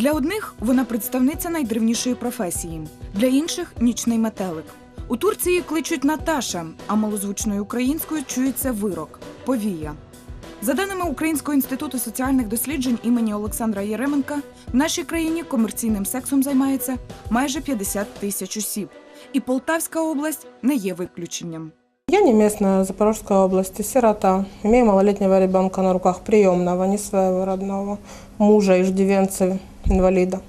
Для одних вона представниця найдревнішої професії, для інших нічний метелик. У Турції кличуть Наташа, а малозвучною українською чується вирок повія. За даними Українського інституту соціальних досліджень імені Олександра Єременка, в нашій країні комерційним сексом займається майже 50 тисяч осіб, і Полтавська область не є виключеннем. Я не местная Запорожской области, сирота. Имею малолетнего ребенка на руках приемного, не своего родного, мужа, иждивенца, инвалида.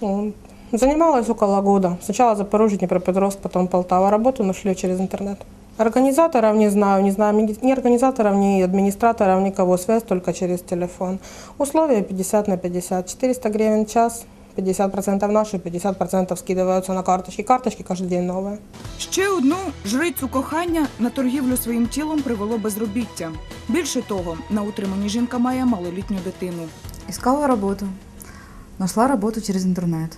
Вот. Занималась около года. Сначала Запорожье, Днепропетровск, потом Полтава. Работу нашли через интернет. Организаторов не знаю, не знаю ни ни организаторов, ни администраторов, никого. Связь только через телефон. Условия 50 на 50. 400 гривен в час, 50% наши, 50% скидываются на карточки. Карточки каждый день новые. Ще одну жрицю кохання на торгівлю своїм тілом привело безробіття. Більше того, на утриманні жінка має малолітню дитину. Искала работу. Нашла работу через интернет.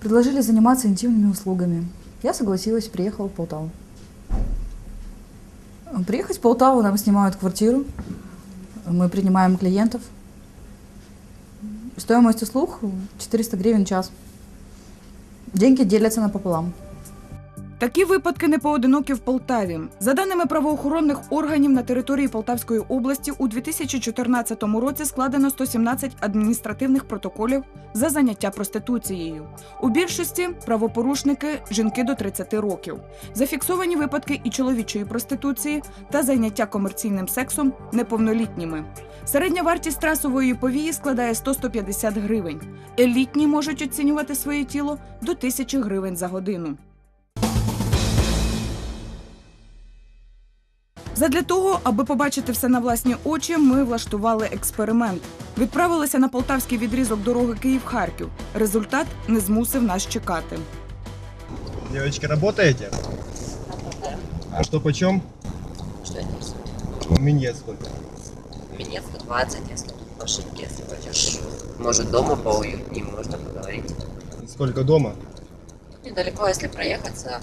Предложили заниматься интимными услугами. Я согласилась, приехала в Полтаву. Приехать в Полтаву, нам снимают квартиру. Мы принимаем клиентов. Стоимость услуг 400 гривен в час. Деньги делятся напополам. Такі випадки не поодинокі в Полтаві. За даними правоохоронних органів на території Полтавської області, у 2014 році складено 117 адміністративних протоколів за заняття проституцією. У більшості правопорушники жінки до 30 років. Зафіксовані випадки і чоловічої проституції та зайняття комерційним сексом неповнолітніми. Середня вартість трасової повії складає 100-150 гривень. Елітні можуть оцінювати своє тіло до 1000 гривень за годину. Задля того, аби побачити все на власні очі, ми влаштували експеримент. Відправилися на полтавський відрізок дороги Київ-Харків. Результат не змусив нас чекати. Девочки, работаете? А что почем? Что здесь? Миньет сколько? Минет 120, если по ошибке, если хочешь. Может, дома поуютнее, можно поговорить. Сколько дома? Недалеко, если проехаться,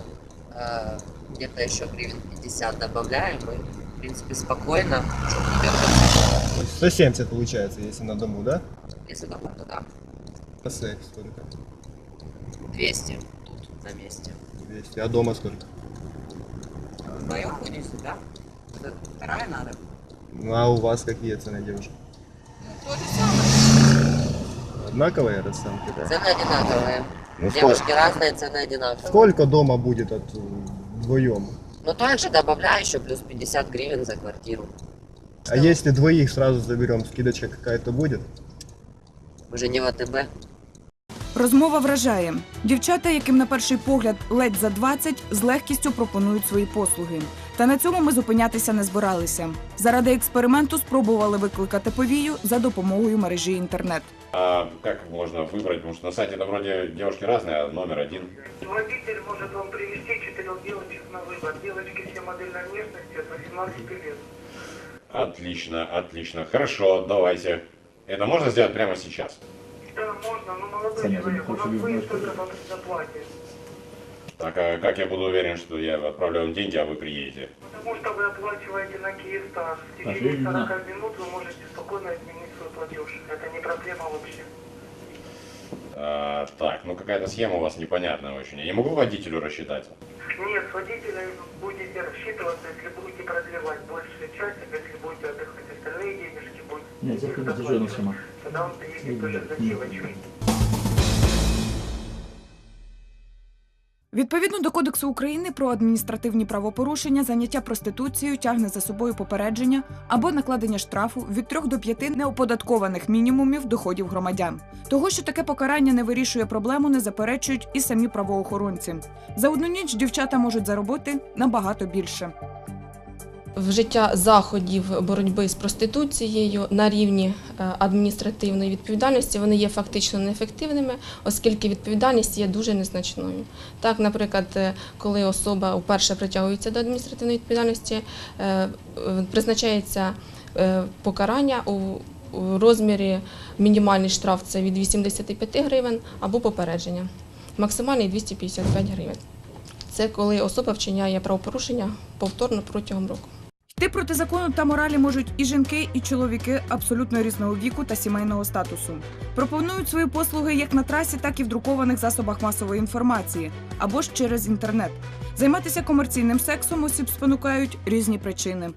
э, где-то еще гривен 50 добавляем, и, в принципе, спокойно, чтобы не дергаться. То есть 170 получается, если на дому, да? Если дома, то да. По секс сколько? 200 тут, на месте. 200. А дома сколько? Вдвоем будете, да? Вторая надо. Ну а у вас какие цены, девушка? То же самое. Однаковые расценки, да? Цены одинаковые. Ну, Девушки разные, цены одинаковые. Сколько дома будет от э, вдвоем? Но также добавляю еще плюс 50 гривен за квартиру. А если двоих сразу заберем, скидочка какая-то будет? Мы же не в АТБ. Розмова вражає. Дівчата, яким на перший погляд ледь за 20, з легкістю пропонують свої послуги. Та на цьому ми зупинятися не збиралися. Заради експерименту спробували викликати повію за допомогою мережі інтернет. А как можно выбрать? Потому что на сайте там вроде девушки разные, а номер один. Водитель может вам привести четырех девочек на выбор. Девочки все модельной внешности от 18 лет. Отлично, отлично. Хорошо, давайте. Это можно сделать прямо сейчас? Да, можно, но молодой человек, у нас выезд только по предоплате. Так, а как я буду уверен, что я отправлю вам деньги, а вы приедете? Потому что вы оплачиваете на Киевстар. В течение 40 минут вы можете спокойно изменить свой платеж. Это не проблема вообще. А, так, ну какая-то схема у вас непонятная очень. Я не могу водителю рассчитать? Нет, с водителем будете рассчитываться, если будете продлевать большую часть, если будете отдыхать остальные денежки, будете Нет, протяженная доплачивать. сумма. Тогда он приедет тоже за девочкой. Відповідно до Кодексу України про адміністративні правопорушення, заняття проституцією тягне за собою попередження або накладення штрафу від 3 до 5 неоподаткованих мінімумів доходів громадян. Того, що таке покарання не вирішує проблему, не заперечують і самі правоохоронці. За одну ніч дівчата можуть заробити набагато більше. Вжиття заходів боротьби з проституцією на рівні е, адміністративної відповідальності вони є фактично неефективними, оскільки відповідальність є дуже незначною. Так, наприклад, е, коли особа вперше притягується до адміністративної відповідальності, е, призначається покарання у розмірі мінімальний штраф це від 85 гривень або попередження, максимальний 255 гривень. Це коли особа вчиняє правопорушення повторно протягом року. Йти проти закону та моралі можуть і жінки, і чоловіки абсолютно різного віку та сімейного статусу. Пропонують свої послуги як на трасі, так і в друкованих засобах масової інформації або ж через інтернет. Займатися комерційним сексом осіб спонукають різні причини.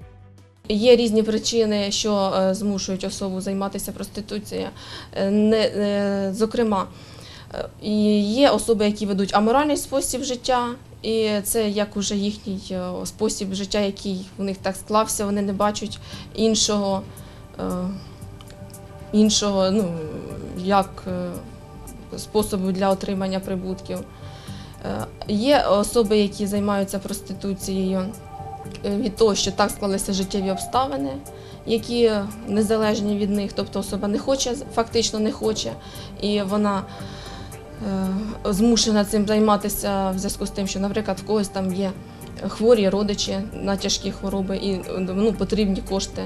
Є різні причини, що е, змушують особу займатися проституцією. Е, Не, е, зокрема, і є особи, які ведуть аморальний спосіб життя, і це як уже їхній е, спосіб життя, який у них так склався, вони не бачать іншого, е, іншого ну, як е, способу для отримання прибутків. Е, Є особи, які займаються проституцією е, від того, що так склалися життєві обставини, які незалежні від них, тобто особа не хоче, фактично не хоче, і вона е, змушена цим займатися в зв'язку з тим, що, наприклад, в когось там є хворі родичі на тяжкі хвороби і ну, потрібні кошти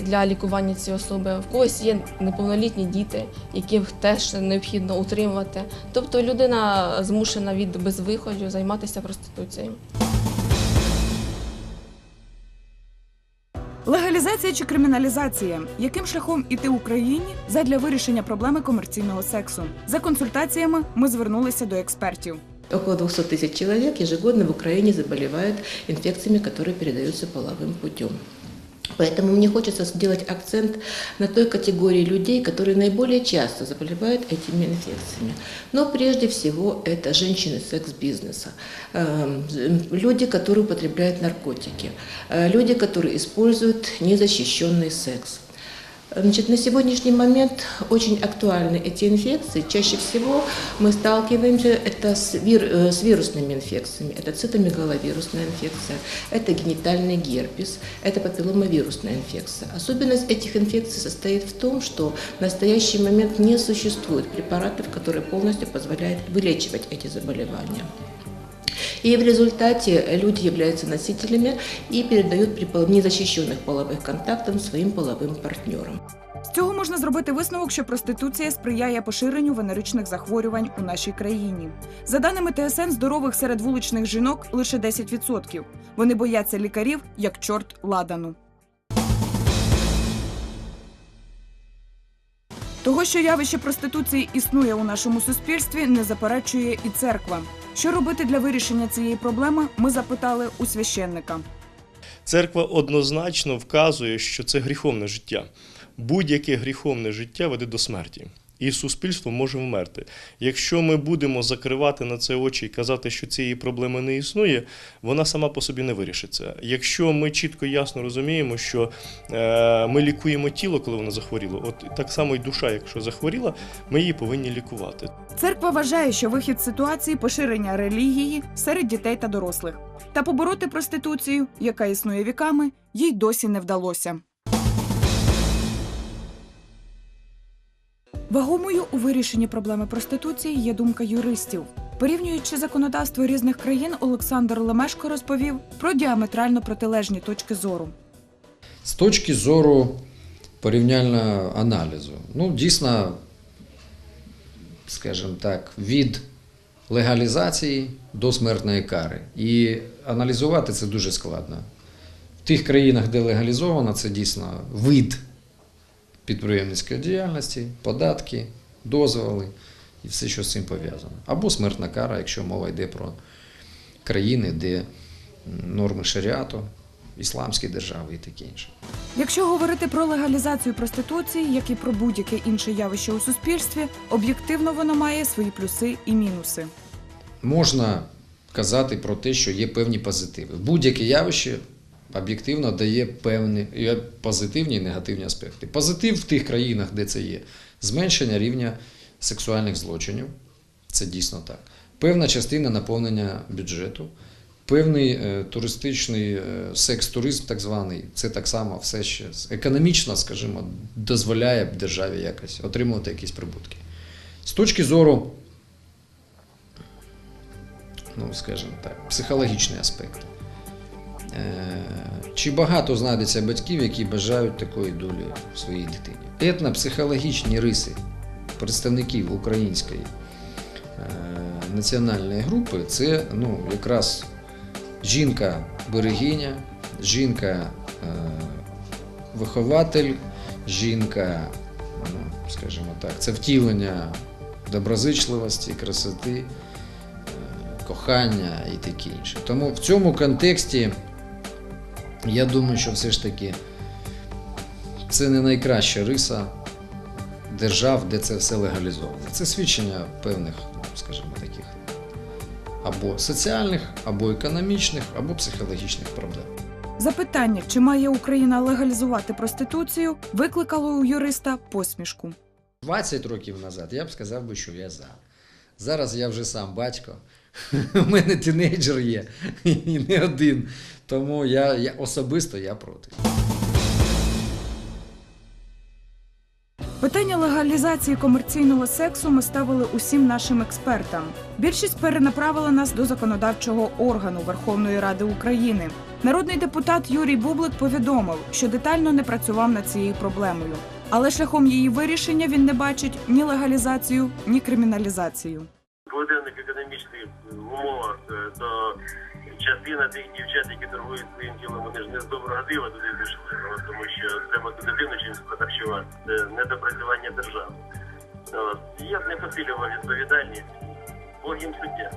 для лікування цієї особи. В когось є неповнолітні діти, яких теж необхідно утримувати. Тобто людина змушена від безвиходу займатися проституцією. Легалізація чи криміналізація? Яким шляхом іти Україні задля вирішення проблеми комерційного сексу? За консультаціями ми звернулися до експертів. Около 200 тысяч человек ежегодно в Украине заболевают инфекциями, которые передаются половым путем. Поэтому мне хочется сделать акцент на той категории людей, которые наиболее часто заболевают этими инфекциями. Но прежде всего это женщины секс-бизнеса, эм, люди, которые употребляют наркотики, э, люди, которые используют незащищенный секс. Значит, на сегодняшний момент очень актуальны эти инфекции. Чаще всего мы сталкиваемся это с, вир- э, с вирусными инфекциями. Это цитомегаловирусная инфекция, это генитальный герпес, это папилломавирусная инфекция. Особенность этих инфекций состоит в том, что в настоящий момент не существует препаратов, которые полностью позволяют вылечивать эти заболевания. И в результате люди являются носителями и передают при пол- незащищенных половых контактах своим половым партнерам. З цього можна зробити висновок, що проституція сприяє поширенню венеричних захворювань у нашій країні. За даними ТСН, здорових серед вуличних жінок лише 10%. Вони бояться лікарів як чорт ладану. Того, що явище проституції існує у нашому суспільстві, не заперечує і церква. Що робити для вирішення цієї проблеми, ми запитали у священника. Церква однозначно вказує, що це гріховне життя. Будь-яке гріховне життя веде до смерті. І суспільство може вмерти. Якщо ми будемо закривати на це очі і казати, що цієї проблеми не існує, вона сама по собі не вирішиться. Якщо ми чітко і ясно розуміємо, що е, ми лікуємо тіло, коли воно захворіло, от так само і душа, якщо захворіла, ми її повинні лікувати. Церква вважає, що вихід ситуації поширення релігії серед дітей та дорослих. Та побороти проституцію, яка існує віками, їй досі не вдалося. Вагомою у вирішенні проблеми проституції є думка юристів. Порівнюючи законодавство різних країн, Олександр Лемешко розповів про діаметрально протилежні точки зору. З точки зору порівняльного аналізу, ну, дійсно, скажімо так, від легалізації до смертної кари. І аналізувати це дуже складно. В тих країнах, де легалізовано, це дійсно вид підприємницької діяльності, податки, дозволи і все, що з цим пов'язано. Або смертна кара, якщо мова йде про країни, де норми шаріату, ісламські держави і таке інше. Якщо говорити про легалізацію проституції, як і про будь-яке інше явище у суспільстві, об'єктивно воно має свої плюси і мінуси. Можна казати про те, що є певні позитиви. Будь-яке явище об'єктивно дає певні позитивні і негативні аспекти. Позитив в тих країнах, де це є, зменшення рівня сексуальних злочинів. Це дійсно так. Певна частина наповнення бюджету, певний е, туристичний е, секс-туризм, так званий, це так само все ще економічно, скажімо, дозволяє державі якось отримувати якісь прибутки. З точки зору ну, скажімо так, психологічний аспект. Е, Чи багато знайдеться батьків, які бажають такої долі в своїй дитині? Етнопсихологічні риси представників української е, національної групи це ну, якраз жінка-берегиня, жінка вихователь, жінка, ну, скажімо так, це втілення доброзичливості, красоти, е, кохання і таке інше. Тому в цьому контексті я думаю, що все ж таки це не найкраща риса держав, де це все легалізовано. Це свідчення певних, скажімо, таких або соціальних, або економічних, або психологічних проблем. Запитання, чи має Україна легалізувати проституцію, викликало у юриста посмішку. 20 років назад я б сказав би, що я за. Зараз я вже сам батько. У мене тінейджер є і не один. Тому я, я особисто я проти. Питання легалізації комерційного сексу ми ставили усім нашим експертам. Більшість перенаправила нас до законодавчого органу Верховної Ради України. Народний депутат Юрій Бублик повідомив, що детально не працював над цією проблемою, але шляхом її вирішення він не бачить ні легалізацію, ні криміналізацію. В буденних умовах, е, то частина тих дівчат, які торгують своїм тілом, вони ж не з доброго дива туди от, тому що треба туди дивно чимось прохарчувати. Це недопрацювання держави. От. Я б не посилював відповідальність. Бог їм суддя.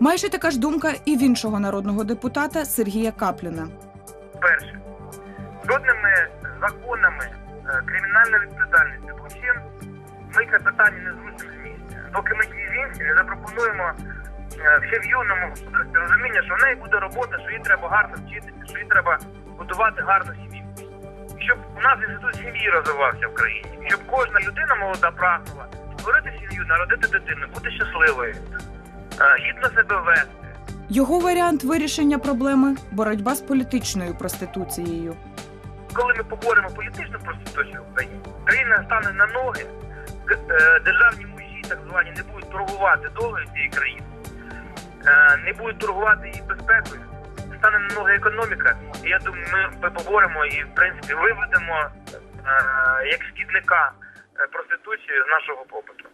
Майже така ж думка і в іншого народного депутата Сергія Капліна. Перше, жодними законами е, кримінальної відповідальності злочин ми це питання не зрушимо з місця. Доки ми жінці не запропонуємо ще в юному розуміння, що в неї буде робота, що їй треба гарно вчитися, що їй треба будувати гарну сім'ю. Щоб у нас інститут сім'ї розвивався в країні, щоб кожна людина молода прагнула створити сім'ю, народити дитину, бути щасливою, е, гідно себе вести. Його варіант вирішення проблеми боротьба з політичною проституцією. коли ми поборемо політичну проституцію в Україні, країна стане на ноги, е, державні мужі, так звані, не будуть торгувати долею цієї країни, е, не будуть торгувати її безпекою, стане на ноги економіка. І я думаю, ми поборемо і, в принципі, виведемо е, як шкідника е, проституцію з нашого побуту.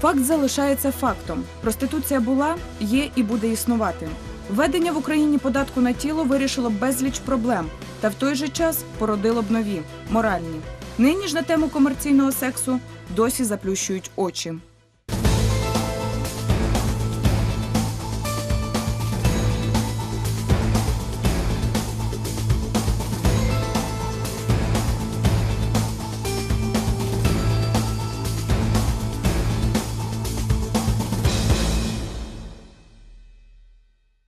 Факт залишається фактом: проституція була, є і буде існувати. Введення в Україні податку на тіло вирішило безліч проблем, та в той же час породило б нові моральні. Нині ж на тему комерційного сексу досі заплющують очі.